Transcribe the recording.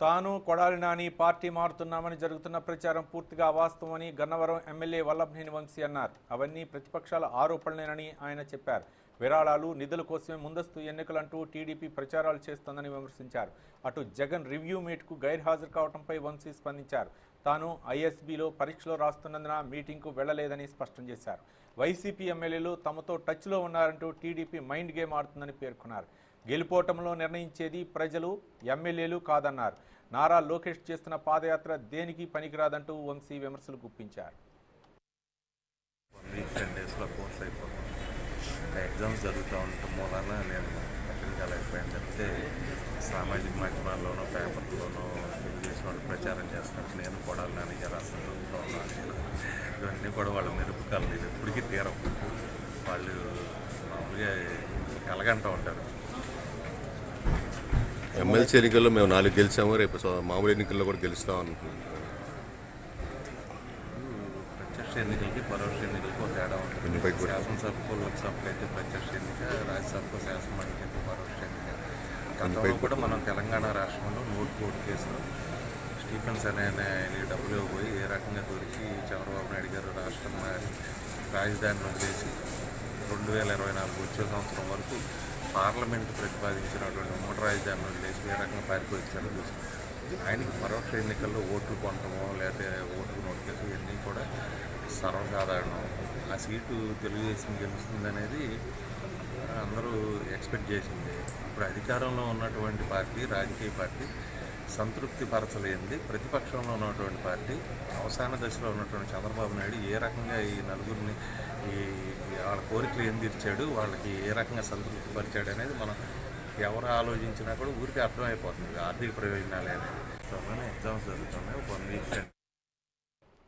తాను కొడాలి నాని పార్టీ మారుతున్నామని జరుగుతున్న ప్రచారం పూర్తిగా అవాస్తవమని గన్నవరం ఎమ్మెల్యే వల్లభనేని వంశీ అన్నారు. అవన్నీ ప్రతిపక్షాల ఆరోపణలేనని ఆయన చెప్పారు. విరాళాలు నిధుల కోసమే ముందస్తు ఎన్నికలంటూ టీడీపీ ప్రచారాలు చేస్తోందని విమర్శించారు. అటు జగన్ రివ్యూ మీట్కు గైర్హాజరు కావడంపై వంశీ స్పందించారు. తాను ఐఎస్బీలో పరీక్షలో రాస్తున్నందున మీటింగ్కు వెళ్ళలేదని స్పష్టం చేశారు. వైసీపీ ఎమ్మెల్యేలు తమతో టచ్లో ఉన్నారంటూ టీడీపీ మైండ్ గేమ్ ఆడుతుందని పేర్కొన్నారు. గెలుపోటంలో నిర్ణయించేది ప్రజలు ఎమ్మెల్యేలు కాదన్నారు. నారా లోకేష్ చేస్తున్న పాదయాత్ర దేనికి పనికిరాదంటూ వంశీ విమర్శలు గుప్పించారు. డేస్లో ఎగ్జామ్స్ జరుగుతూ ఉండటం మూలన నేను అటెండ్ కాలేకపోయాను చెప్తే సామాజిక మాధ్యమాల్లోనూ పేపర్లోనూ తెలుగుదేశం వాళ్ళు ప్రచారం చేస్తున్నట్టు నేను కూడా నాని రాష్ట్రంలో ఉన్నాను నేను. ఇవన్నీ కూడా వాళ్ళ మెరుపుకాలు. ఇప్పటికీ తీరం వాళ్ళు మామూలుగా కలగంటూ ఉంటారు. ఎమ్మెల్సీ ఎన్నికల్లో మేము నాలుగు గెలిచాము రేపు మామూలు ఎన్నికల్లో కూడా గెలుస్తాం అనుకుంటున్నాం. ప్రత్యక్ష ఎన్నికలకి పరోక్ష ఎన్నికలకి ఒక తేడా ఉంటుంది. ఎన్నికలకి కూడా. శాసనసభకు లోక్సభకు అయితే ప్రత్యక్ష ఎన్నిక రాజ్యసభకు శాసనమండలికి అయితే పరోక్ష ఎన్నిక. గతంలో కూడా మనం తెలంగాణ రాష్ట్రంలో నోట్ కోర్టు కేసులో స్టీఫెన్స్ అనే ఆయన డబ్బులు ఇవ్వబోయి ఏ రకంగా దొరికి చంద్రబాబు నాయుడు గారు రాష్ట్రం రాజధాని వదిలేసి. రెండు వేల ఇరవై నాలుగు వచ్చే సంవత్సరం వరకు పార్లమెంట్ ప్రతిపాదించినటువంటి ఉమ్మడి రాజధాని వదిలేసి ఏ రకంగా పారిపోయించారో చూసాం. ఆయనకి పరోక్ష ఎన్నికల్లో ఓట్లు కొనటమో లేకపోతే ఓట్లు నోటికేసి ఇవన్నీ కూడా సర్వసాధారణం. ఆ సీటు తెలుగుదేశం గెలుస్తుందనేది అందరూ ఎక్స్పెక్ట్ చేసింది. ఇప్పుడు అధికారంలో ఉన్నటువంటి పార్టీ రాజకీయ పార్టీ సంతృప్తి పరచలేనిది. ప్రతిపక్షంలో ఉన్నటువంటి పార్టీ అవసాన దశలో ఉన్నటువంటి చంద్రబాబు నాయుడు ఏ రకంగా ఈ నలుగురిని ఈ వాళ్ళ కోరికలు ఏం తీర్చాడు వాళ్ళకి ఏ రకంగా సంతృప్తి పరిచాడు అనేది మనం ఎవరు ఆలోచించినా కూడా ఊరికి అర్థమైపోతుంది. ఆర్థిక ప్రయోజనాలు అనేది. ఎగ్జామ్స్ జరుగుతున్నాయి వన్ వీక్